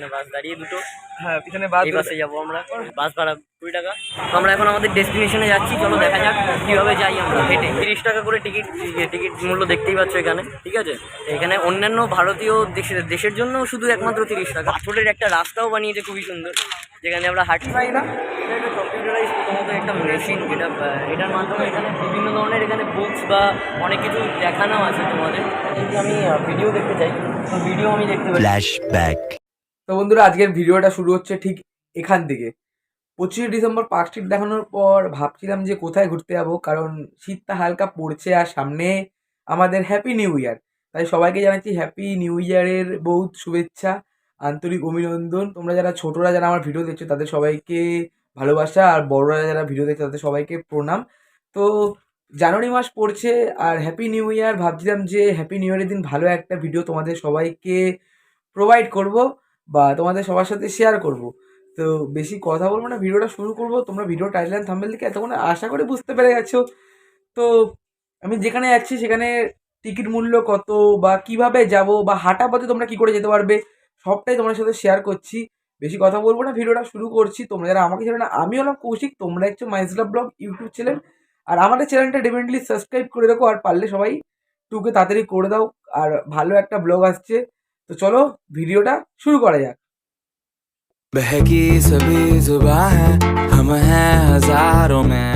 পিছনে বাস দাঁড়িয়ে দুটো। হ্যাঁ পিছনে বাস এই বাসে যাব আমরা। বাস ভাড়া কুড়ি টাকা। তো আমরা এখন আমাদের ডেস্টিনেশনে যাচ্ছি। চলো দেখা যাক কীভাবে যাই আমরা। হেঁটে। তিরিশ টাকা করে টিকিট টিকিট মূল্য দেখতেই পাচ্ছ এখানে। ঠিক আছে? এখানে অন্যান্য ভারতীয় দেশের দেশের জন্য শুধু একমাত্র তিরিশ টাকা। পাথরের একটা রাস্তাও বানিয়েছে খুবই সুন্দর। যেখানে আমরা হাঁটতে পাই না। এটা একটা কম্পিউটারাইজ প্রথমত একটা মেশিন যেটা এটার মাধ্যমে এখানে বিভিন্ন ধরনের এখানে বুকস বা অনেক কিছু দেখানো আছে তোমাদের। কিন্তু আমি ভিডিও দেখতে চাই ভিডিও আমি দেখতে পাই. তো বন্ধুরা, আজকের ভিডিওটা শুরু হচ্ছে ঠিক এখান থেকে। পঁচিশে ডিসেম্বর পার্ক স্ট্রিট দেখানোর পর ভাবছিলাম যে কোথায় ঘুরতে যাব, কারণ শীতটা হালকা পড়ছে আর সামনে আমাদের হ্যাপি নিউ ইয়ার তাই সবাইকে জানাচ্ছি হ্যাপি নিউ ইয়ারের বহুত শুভেচ্ছা, আন্তরিক অভিনন্দন। তোমরা যারা ছোটরা যারা আমার ভিডিও দেখছ, তাদের সবাইকে ভালোবাসা, আর বড়রা যারা ভিডিও দেখছ, তাদের সবাইকে প্রণাম। তো জানুয়ারি মাস পড়ছে, আর হ্যাপি নিউ ইয়ার ভাবছিলাম যে হ্যাপি নিউ ইয়ারের দিন ভালো একটা ভিডিও তোমাদের সবাইকে প্রোভাইড করব। বা তোমাদের সবার সাথে শেয়ার করব। তো বেশি কথা বলব না, ভিডিওটা শুরু করব। তোমরা ভিডিও টাইটেল অ্যান্ড থাম্বেল থেকে এতক্ষণ আশা করে বুঝতে পেরে গেছো। তো আমি যেখানে যাচ্ছি সেখানে টিকিট মূল্য কত বা কীভাবে যাব বা হাঁটা পথে তোমরা কি করে যেতে পারবে, সবটাই তোমাদের সাথে শেয়ার করছি। বেশি কথা বলব না, ভিডিওটা শুরু করছি। তোমরা যারা আমাকে ছেড়ে না, আমি হলাম কৌশিক, তোমরা হচ্ছে মাইজলা ব্লগ ইউটিউব চ্যানেল আর আমাদের চ্যানেলটা ডেফিনেটলি সাবস্ক্রাইব করে রাখো, আর পারলে সবাই টুকে তাড়াতাড়ি করে দাও। আর ভালো একটা ব্লগ আসছে। তো চলো ভিডিওটা শুরু করা যাক बहकी सभी जुबा है हम हैं हजारों में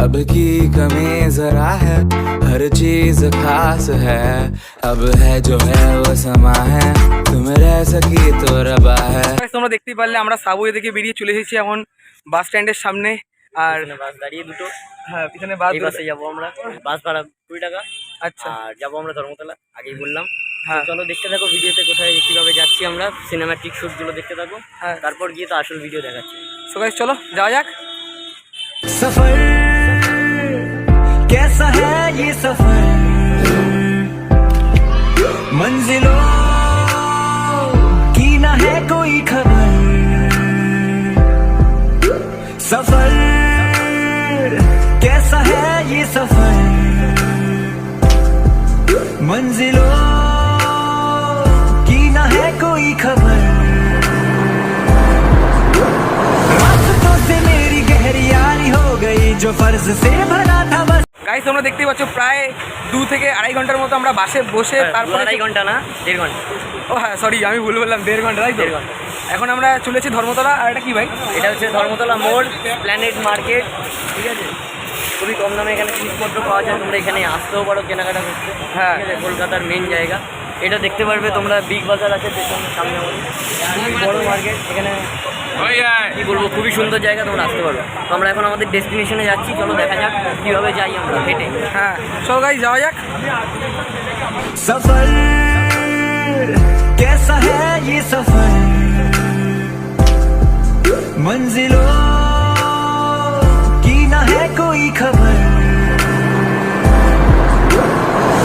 अब की कमी जरा है हर चीज खास है अब है जो है वो समा है तुम रह सकी तो रबा है Guys, তোমরা দেখতেই পারলে আমরা সাবওয়ে থেকে বেরিয়ে চলে এসেছি এখন বাস স্ট্যান্ডের সামনে আর পিছনে বাস দাঁড়িয়ে দুটো হ্যাঁ পিছনে বাস এই বাসে যাবো আমরা বাস ভাড়া কুড়ি টাকা আচ্ছা আর যাবো আমরা ধর্মতলা আগেই বললাম হ্যাঁ চলো দেখতে থাকো ভিডিওতে কোথায় কিভাবে যাচ্ছি আমরা সিনেমাটিক শুটগুলো দেখতে থাকো হ্যাঁ তারপর গিয়ে তো আসল ভিডিও দেখাচ্ছি সো গাইস চলো যাওয়া যাক सफर कैसा है ये सफर मंजिलों जो फर्ज से भरा था बस গাইস তোমরা দেখতেই পাচ্ছ প্রায় দু থেকে আড়াই ঘন্টার মতো আমরা বাসে বসে তারপর তারপরে আড়াই ঘন্টা না দেড় ঘন্টা ও হ্যাঁ সরি আমি ভুল বললাম দেড় ঘন্টা তাই তো? দেড় ঘন্টা। এখন আমরা চলেছি ধর্মতলা আর এটা কি ভাই এটা হচ্ছে ধর্মতলা মোড় প্ল্যানেট মার্কেট ঠিক আছে খুবই কম দামে এখানে জিনিসপত্র পাওয়া যায় তোমরা এখানে আসতেও পারো কেনাকাটা করতে হ্যাঁ। ঠিক আছে কলকাতার মেন জায়গা এটা দেখতে পারবে তোমরা বিগ বাজার আছে পেছনে সামনে আমাদের। খুবই বড় মার্কেট এখানে কি বলবো খুবই সুন্দর জায়গা তোমরা আসতে পারো তো আমরা এখন আমাদের ডেস্টিনেশনে যাচ্ছি চলো দেখা যাক কীভাবে যাই আমরা হেঁটে হ্যাঁ চলো গাইস যাওয়া যাক सफर कैसा है ये सफर मंजिलों की ना है कोई खबर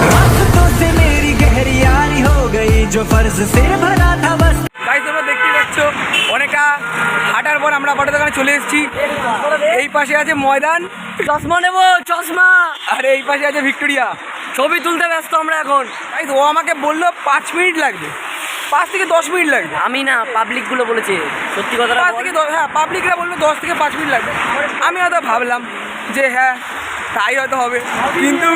रास्तों से मेरी गहरी यारी हो गई जो फर्ज से भरा था बस হাঁটার পর আমরা আপাতত এখানে চলে এসেছি। এই পাশে আছে ময়দান। চশমা নেব চশমা। আর এই পাশে আছে ভিক্টোরিয়া। ছবি তুলতে ব্যস্ত আমরা এখন। ও আমাকে বলল পাঁচ মিনিট লাগবে। পাঁচ থেকে দশ মিনিট লাগবে। আমি না পাবলিকগুলো বলেছে। সত্যি কথা পাঁচ থেকে দশ হ্যাঁ পাবলিকরা বলল দশ থেকে পাঁচ মিনিট লাগবে। আমি হয়তো ভাবলাম যে হ্যাঁ তাই হয়তো হবে। কিন্তু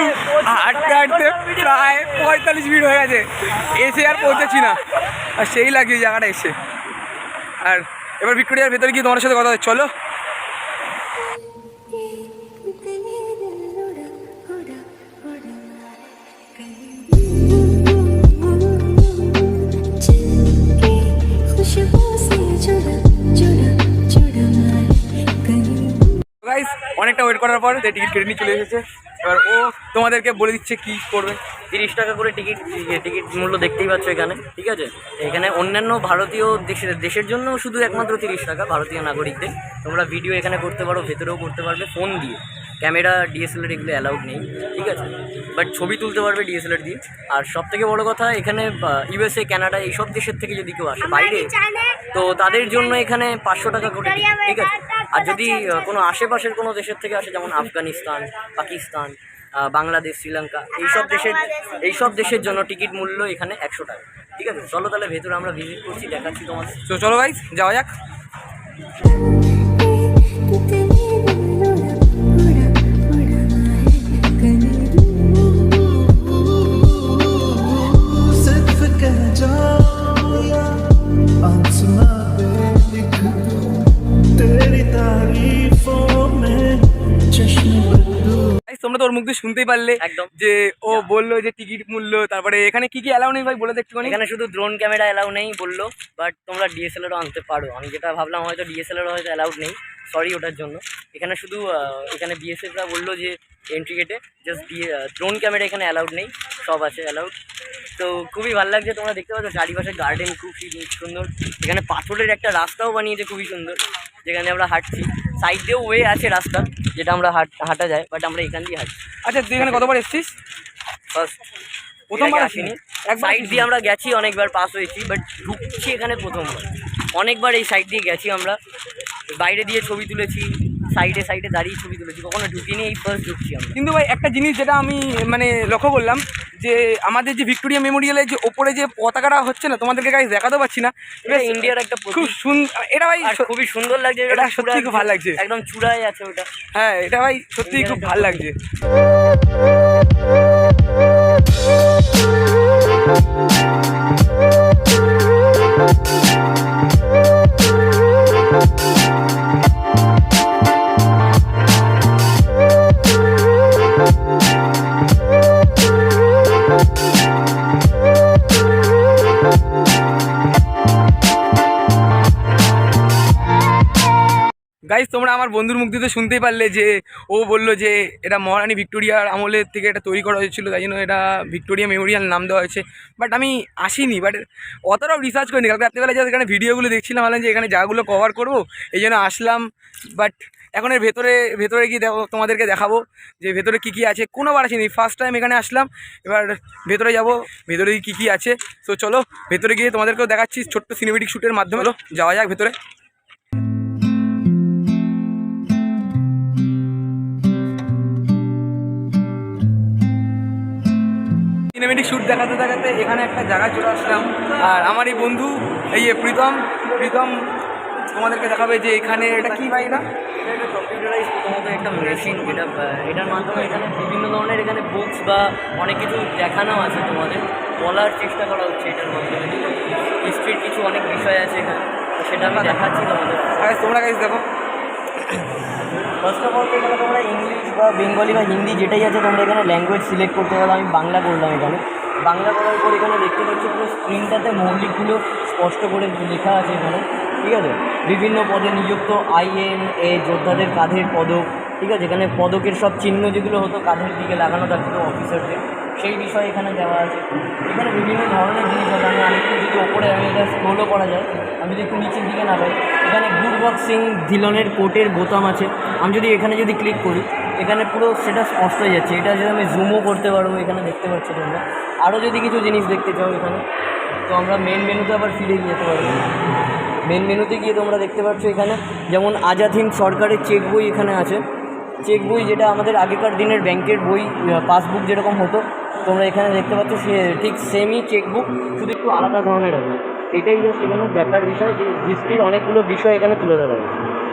হাঁটতে হাঁটতে প্রায় পঁয়তাল্লিশ মিনিট হয়ে গেছে। এসে আর পৌঁছেছি না। আর সেই লাগছে জায়গাটা এসে। আর এবার ভিক্টোরিয়ার ভেতরে গিয়ে তোমার সাথে কথা চলো। করার পর টিকিট কেটে নিয়ে চলে এসেছে। এবার ও তোমাদেরকে বলে দিচ্ছে কি করবে। তিরিশ টাকা করে টিকিট টিকিট মূল্য দেখতেই পাচ্ছ এখানে, ঠিক আছে? এখানে অন্যান্য ভারতীয় দেশের দেশের জন্য শুধু একমাত্র তিরিশ টাকা ভারতীয় নাগরিকদের। তোমরা ভিডিও এখানে করতে পারো, ভেতরেও করতে পারবে ফোন দিয়ে। ক্যামেরা ডিএসএলআর এগুলো অ্যালাউড নেই ঠিক আছে? বাট ছবি তুলতে পারবে ডিএসএলআর দিয়ে। আর সব থেকে বড় কথা এখানে ইউএসএ কানাডা এইসব দেশের থেকে যদি কেউ আসে বাইরে তো তাদের জন্য এখানে পাঁচশো টাকা করে ঠিক আছে? আর যদি কোনো আশেপাশের কোনো দেশের থেকে আসে যেমন আফগানিস্তান পাকিস্তান বাংলাদেশ শ্রীলঙ্কা এইসব দেশের এইসব দেশের জন্য টিকিট মূল্য এখানে একশো টাকা ঠিক আছে? চলো তাহলে ভেতরে আমরা ভিজিট করছি দেখাচ্ছি তোমার তো চলো গাইজ যাওয়া যাক। Guys, তোমরা তো ওর মুখ দিয়ে শুনতেই পারলে একদম। যে ও বলল যে টিকিট মূল্য তারপরে এখানে কি কি অ্যালাউ নেই ভাই বলে দেখতে এখানে শুধু ড্রোন ক্যামেরা অ্যালাউ নেই বলল বাট তোমরা ডিএসএলআরও আনতে পারো। আমি যেটা ভাবলাম হয়তো ডিএসএলআর হয়তো অ্যালাউড নেই। সরি ওটার জন্য। এখানে শুধু এখানে বিএসএফরা বলল যে এন্ট্রি গেটে জাস্ট দিয়ে ড্রোন ক্যামেরা এখানে অ্যালাউড নেই। সব আছে অ্যালাউড তো খুবই ভালো লাগছে তোমরা দেখতে পাচ্ছ চারিপাশে গার্ডেন খুবই সুন্দর। এখানে পাথরের একটা রাস্তাও বানিয়েছে খুবই সুন্দর যেখানে আমরা হাঁটছি। সাইড দিয়েও ওয়ে আছে রাস্তা যেটা আমরা হাঁট হাঁটা যায় বাট আমরা এখান দিয়ে হাঁটছি। আচ্ছা তুই এখানে কতবার এসছিস? প্রথমবার আসিনি? এক সাইড দিয়ে আমরা গেছি অনেকবার পাস হয়েছি বাট ঢুকছি এখানে প্রথমবার। অনেকবার এই সাইড দিয়ে গেছি আমরা। বাইরে দিয়ে ছবি তুলেছি সাইডে সাইডে দাঁড়িয়ে ছবি তুলেছি কখনো ঢুকিনি এই ফার্স্ট ঢুকছি আমরা। কিন্তু ভাই একটা জিনিস যেটা আমি মানে লক্ষ্য করলাম যে আমাদের যে ভিক্টোরিয়া মেমোরিয়ালের যে ওপরে যে পতাকাটা হচ্ছে না তোমাদেরকে গাইজ দেখাতে পাচ্ছি না। ইন্ডিয়ার একটা খুব সুন্দর এটা ভাই খুবই সুন্দর লাগছে এটা সত্যি খুব ভালো লাগছে। একদম চূড়াই আছে ওটা। হ্যাঁ এটা ভাই সত্যি খুব ভালো লাগছে। আমার বন্ধুর মুখ দিয়ে শুনতেই পারলে যে ও বলল যে এটা মহারানী ভিক্টোরিয়ার আমলের থেকে এটা তৈরি করা হয়েছিল, তাই জন্য এটা ভিক্টোরিয়া মেমোরিয়াল নাম দেওয়া হয়েছে। বাট আমি আসিনি বাট অতটাও রিসার্চ করিনি। কালকে রাত্রেবেলা যে এখানে ভিডিওগুলো দেখছিলাম, ভাবলাম যে এখানে জায়গাগুলো কভার করব, এই জন্য আসলাম। বাট এখন এর ভেতরে ভেতরে গিয়ে তোমাদেরকে দেখাবো যে ভেতরে কী কী আছে। কোনোবার আসিনি ফার্স্ট টাইম এখানে আসলাম, এবার ভেতরে যাব, ভেতরে কী কী আছে। তো চলো, ভেতরে গিয়ে তোমাদেরকেও দেখাচ্ছি ছোট্ট সিনেমেটিক শ্যুটের মাধ্যমে। যাওয়া যাক ভেতরে। সিনেমেটিক শ্যুট দেখাতে দেখাতে এখানে একটা জায়গা চলে আসলাম। আর আমার এই বন্ধু এই যে প্রীতম প্রীতম তোমাদেরকে দেখাবে যে এখানে এটা কি ভাই না এটা একটা কম্পিউটারাইজ প্রথমত একটা মেশিন যেটা এটার মাধ্যমে এখানে বিভিন্ন ধরনের এখানে বুকস বা অনেক কিছু দেখানো আছে তোমাদের। বলার চেষ্টা করা হচ্ছে এটার মাধ্যমে। হিস্ট্রির কিছু অনেক বিষয় আছে এখানে সেটা আমি দেখাচ্ছি তোমাদের। তোমরা কাছে দেখো। ফার্স্ট অফ অল এখানে তোমরা ইংলিশ বা বেঙ্গলি বা হিন্দি যেটাই আছে, তোমরা এখানে ল্যাঙ্গুয়েজ সিলেক্ট করতে পারো। আমি বাংলা করলাম এখানে। বাংলা করার পর এখানে দেখতে পাচ্ছি পুরো স্ক্রিনটাতে মৌলিকগুলো স্পষ্ট করে লেখা আছে এখানে। ঠিক আছে? বিভিন্ন পদে নিযুক্ত আইএন এ যোদ্ধাদের কাঁধের পদক। ঠিক আছে? এখানে পদকের সব চিহ্ন যেগুলো হতো, কাঁধের দিকে লাগানো থাকতো অফিসারদের সেই বিষয়ে এখানে দেওয়া আছে। এখানে বিভিন্ন ধরনের জিনিস আছে। আমি আরেকটু যদি ওপরে আমি এটা স্ক্রোলও করা যায়। আমি যদি একটু নিচের দিকে না পাই এখানে গুরবক সিং ধিলনের কোটের বোতাম আছে। আমি যদি এখানে যদি ক্লিক করি, এখানে পুরো সেটা স্পষ্ট হয়ে যাচ্ছে। এটা যদি আমি জুমও করতে পারব, এখানে দেখতে পাচ্ছ তোমরা। আরও যদি কিছু জিনিস দেখতে চাও এখানে, তো আমরা মেন মেনুতে আবার ফিরে যেতে পারব। মেন মেনুতে গিয়ে তোমরা দেখতে পাচ্ছ এখানে, যেমন আজাদ হিন্দ সরকারের চেক বই এখানে আছে। চেক বই যেটা আমাদের আগেকার দিনের ব্যাংকের বই পাসবুক যেরকম হতো, তোমরা এখানে দেখতে পাচ্ছ সে ঠিক সেমই চেকবুক শুধু একটু আলাদা ধরনের আছে এটাই জাস্ট এখানে দেখার বিষয় যে হিস্ট্রির অনেকগুলো বিষয় এখানে তুলে ধরা হয়েছে।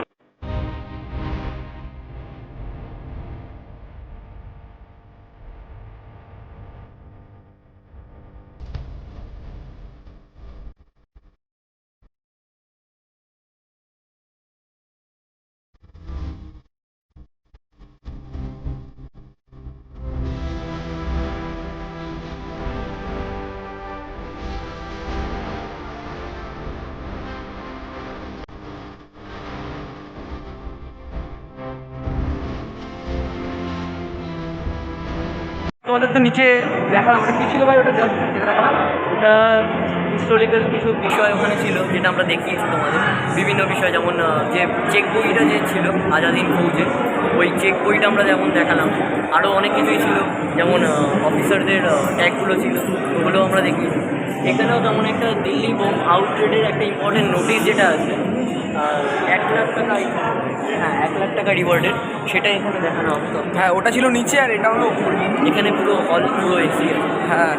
তোমাদের তো নিচে দেখা ওটা কি ছিল ভাই ওটা ওটা হিস্টোরিক্যাল কিছু বিষয় ওখানে ছিল, যেটা আমরা দেখিয়েছি তোমাদের। বিভিন্ন বিষয়, যেমন যে চেক বইটা যে ছিল আজাদিন ফৌজের ওই চেক বইটা আমরা যেমন দেখালাম আরও অনেক কিছুই ছিল। যেমন অফিসারদের ট্যাগগুলো ছিল ওগুলো আমরা দেখিয়েছি। এখানেও তেমন একটা দিল্লি বোম আউটলেটের একটা ইম্পর্টেন্ট নোটিশ যেটা আছে এক লাখ টাকা হ্যাঁ এক লাখ টাকা রিওয়ার্ডের সেটা এখানে দেখানো হবে। তো হ্যাঁ ওটা ছিল নিচে আর এটা হলো এখানে পুরো হল পুরো এসি হ্যাঁ।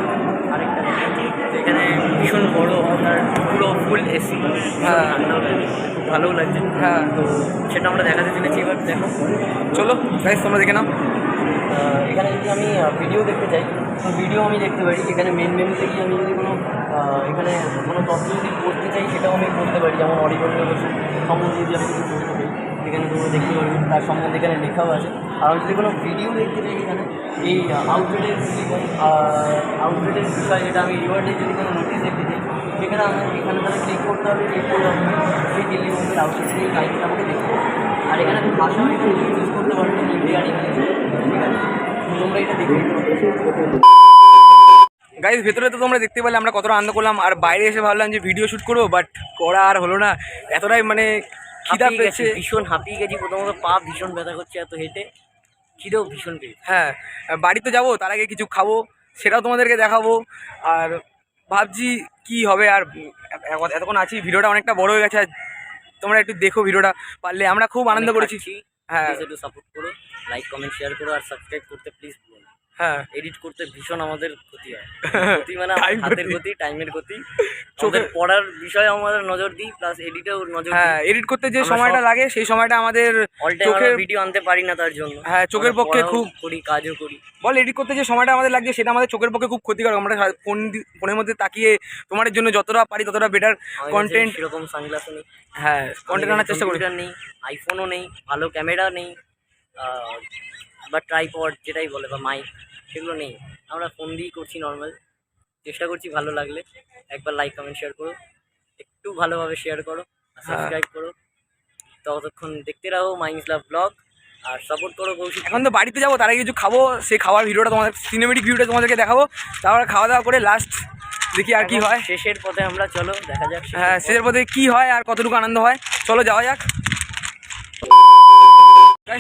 আরেকটা এখানে ভীষণ বড় আপনার পুরো ফুল এসি হ্যাঁ। খুব ভালোও লাগছে। হ্যাঁ। তো সেটা আমরা দেখাতে চলেছি এবার দেখো। চলো গাইস তোমরা দেখে নাও। এখানে যদি আমি ভিডিও দেখতে চাই তো ভিডিও আমি দেখতে পারি। এখানে মেন মেনুতে থেকে আমি যদি কোনো এখানে কোনো তথ্য যদি পড়তে চাই সেটাও আমি পড়তে পারি যেমন বসু সম্বন্ধে যদি আমি কিছু পড়তে চাই। এখানে তোমরা দেখতে পারবে, তার সম্বন্ধে এখানে লেখাও আছে। আর আমি যদি কোনো ভিডিও দেখতে চাই এখানে। এই আউটলেটের আউটলেটের বিষয় যেটা আমি রিওয়ার্ডে যদি কোনো নোটিশ দেখতে চাই সেখানে আমি, এখানে তাহলে ক্লিক করতে হবে ক্লিক করে আমি সেই দিল্লি মুম্বাই আউটলেটের এই লাইনটা আমাকে দেখতে হবে আর এখানে আমি ভাষাও এখানে চুজ করতে পারব হিন্দি আর ঠিক আছে? তোমরা এটা দেখে গাইজ ভেতরে তো তোমরা দেখতে পেলে, আমরা কতটা আনন্দ করলাম। আর বাইরে এসে ভাবলাম যে ভিডিও শ্যুট করব বাট করা আর হলো না। এতটাই মানে খিদা পেয়েছে। ভীষণ হাঁপিয়ে গেছি প্রথমত পা ভীষণ ব্যথা করছে এত হেঁটে খিদেও ভীষণ পেয়েছে। হ্যাঁ বাড়িতে যাব তার আগে কিছু খাব সেটাও তোমাদেরকে দেখাবো। আর ভাবছি কি হবে আর এত- এতক্ষণ আছি ভিডিওটা অনেকটা বড় হয়ে গেছে আর তোমরা একটু দেখো ভিডিওটা পারলে আমরা খুব আনন্দ করেছি। হ্যাঁ। একটু সাপোর্ট করো লাইক কমেন্ট শেয়ার করো আর সাবস্ক্রাইব করতে প্লিজ হ্যাঁ। এডিট করতে ভীষণ আমাদের ক্ষতি হয়। ক্ষতি মানে হাতের ক্ষতি। টাইমের ক্ষতি। চোখের- পড়ার বিষয়ে আমাদের নজর দিই প্লাস এডিটেও নজর হ্যাঁ এডিট করতে যে সময়টা লাগে সেই সময়টা আমাদের চোখের ভিডিও আনতে পারি না তার জন্য। হ্যাঁ, চোখের পক্ষে খুব- করি কাজও করি। বল এডিট করতে যে সময়টা আমাদের লাগছে সেটা আমাদের চোখের পক্ষে খুব ক্ষতিকারক। আমরা ফোন ফোনের মধ্যে তাকিয়ে তোমার জন্য যতটা পারি ততটা বেটার কন্টেন্ট সেরকম সানগ্লাসও নেই। হ্যাঁ কন্টেন্ট আনার চেষ্টা করি। নেই আইফোনও নেই ভালো ক্যামেরা নেই বা ট্রাইপড যেটাই বলে বা মাইক সেগুলো নেই। আমরা ফোন দিয়েই করছি নর্মাল চেষ্টা করছি ভালো লাগলে। একবার লাইক কমেন্ট শেয়ার করো। একটু ভালোভাবে শেয়ার করো হ্যাঁ। সাবস্ক্রাইব করো। ততক্ষণ দেখতে রাখো মাইন্স লাভ ব্লগ আর সাপোর্ট করো কৌশিক এখন তো বাড়িতে যাব তার আগে কিছু খাব সেই খাওয়ার ভিডিওটা তোমাদের সিনেমেটিক ভিডিওটা তোমাদেরকে দেখাবো। তারপরে খাওয়া দাওয়া করে লাস্ট দেখি আর কি হয়। শেষের পথে আমরা চলো দেখা যাক হ্যাঁ শেষের পথে কি হয় আর কতটুকু আনন্দ হয়। চলো যাওয়া যাক।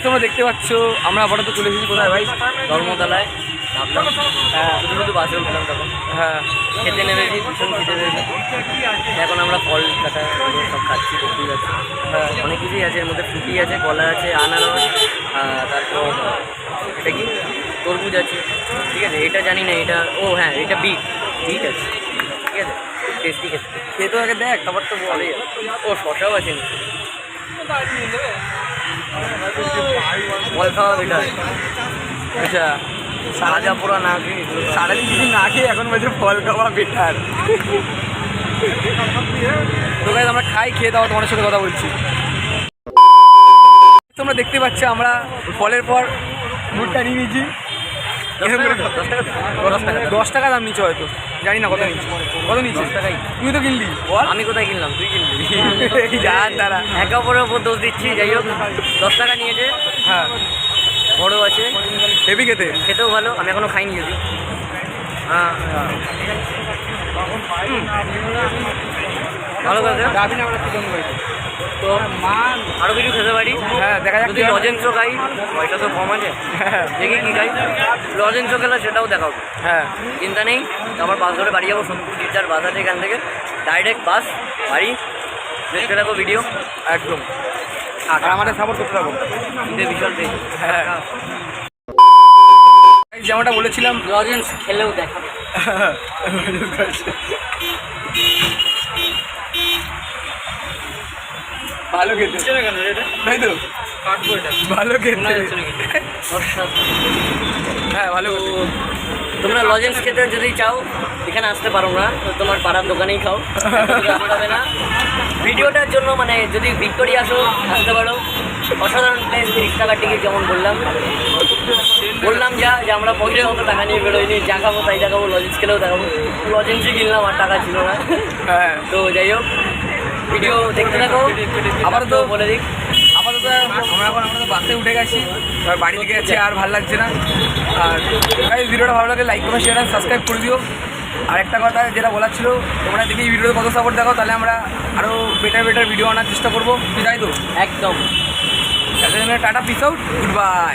তোমরা দেখতে পাচ্ছ, আমরা আপাতত চলে এসেছি কোথায় ভাই? ধর্মতলায়। হ্যাঁ হ্যাঁ খেতে নেমেছি এখন আমরা ফল কাটা সব খাচ্ছি দেখতেই পাচ্ছি হ্যাঁ অনেক কিছুই আছে, এর মধ্যে ফ্রুটি আছে, কলা আছে, আনারস তারপর এটা কি? তরমুজ আছে। ঠিক আছে, এটা জানি না, এটা, ও হ্যাঁ এটা বিট। বিট আছে। ঠিক আছে টেস্টি খেতে। খেয়ে তো আগে দেখ খাবার তো আছে। ও, শশাও আছে। বেটার আচ্ছা সারাজা না না এখন আমরা খাই, খেয়ে দাও তোমার সাথে কথা বলছি। তোমরা দেখতে পাচ্ছ আমরা ফলের পর মুখটা নিয়ে নিয়েছি। দশ টাকা দাম নিচ্ছে হয়তো। জানি না কত নিচ্ছে। কত নিচ্ছে? দশ তুই তো কিনলি। আমি কোথায় কিনলাম? তুই কিনলি। যার তারা। একে অপরের ওপর দোষ দিচ্ছি যাই হোক। দশ টাকা নিয়েছে। হ্যাঁ। বড় আছে। হেভি খেতে। খেতেও ভালো। আমি এখনও খাইনি যদি। হ্যাঁ। ভালো কথা তো আরও কিছু খেতে পারি? হ্যাঁ দেখা যাক যদি হয়। লজেন্স খাই পয়সা তো কম আছে। হ্যাঁ। দেখি কী খাই। লজেন্স খেলে সেটাও দেখাবো। হ্যাঁ। চিন্তা নেই তারপর বাস ধরে বাড়ি যাব সোনপুর টিচার বাস আছে এখান থেকে। ডাইরেক্ট বাস বাড়ি দেখতে থাকো ভিডিও একদম। আর আমাদের সাপোর্ট করতে থাকো। বিশাল পেয়েছি হ্যাঁ। যেমনটা বলেছিলাম লজেন্স খেলেও দেখাবে। ভালো খেতে। তাই তো? ভালো খেতে। হ্যাঁ ভালো তোমরা লজেন্স খেতে যদি চাও এখানে আসতে পারো না। তোমার পাড়ার দোকানেই খাও। হবে না। ভিডিওটার জন্য মানে যদি ভিক্টোরিয়া আসো আসতে পারো। অসাধারণ প্লেস তিরিশ টাকার টিকিট যেমন বললাম। বললাম যা যে আমরা পয়সা মতো টাকা নিয়ে বেরোয়নি যা খাব তাই দেখাবো লজেন্স খেলেও দেখাবো। লজেন্সই কিনলাম আর টাকা ছিল না। হ্যাঁ। তো যাই হোক। ভিডিও দেখতে থাকো। আবার তো বলে দিক আপাতত আমরা এখন আমরা তো বাসে উঠে গেছি। আর বাড়ি থেকে গেছি আর ভালো লাগছে না। আর গাইস ভিডিওটা ভালো লাগে লাইক কমেন্ট শেয়ার সাবস্ক্রাইব করে দিও। আর একটা কথা যেটা বলার ছিল তোমরা দেখি ভিডিওতে কত সাপোর্ট দেখো তাহলে আমরা আরও বেটার বেটার ভিডিও আনার চেষ্টা করব। তাই তো? একদম। Tata peace out goodbye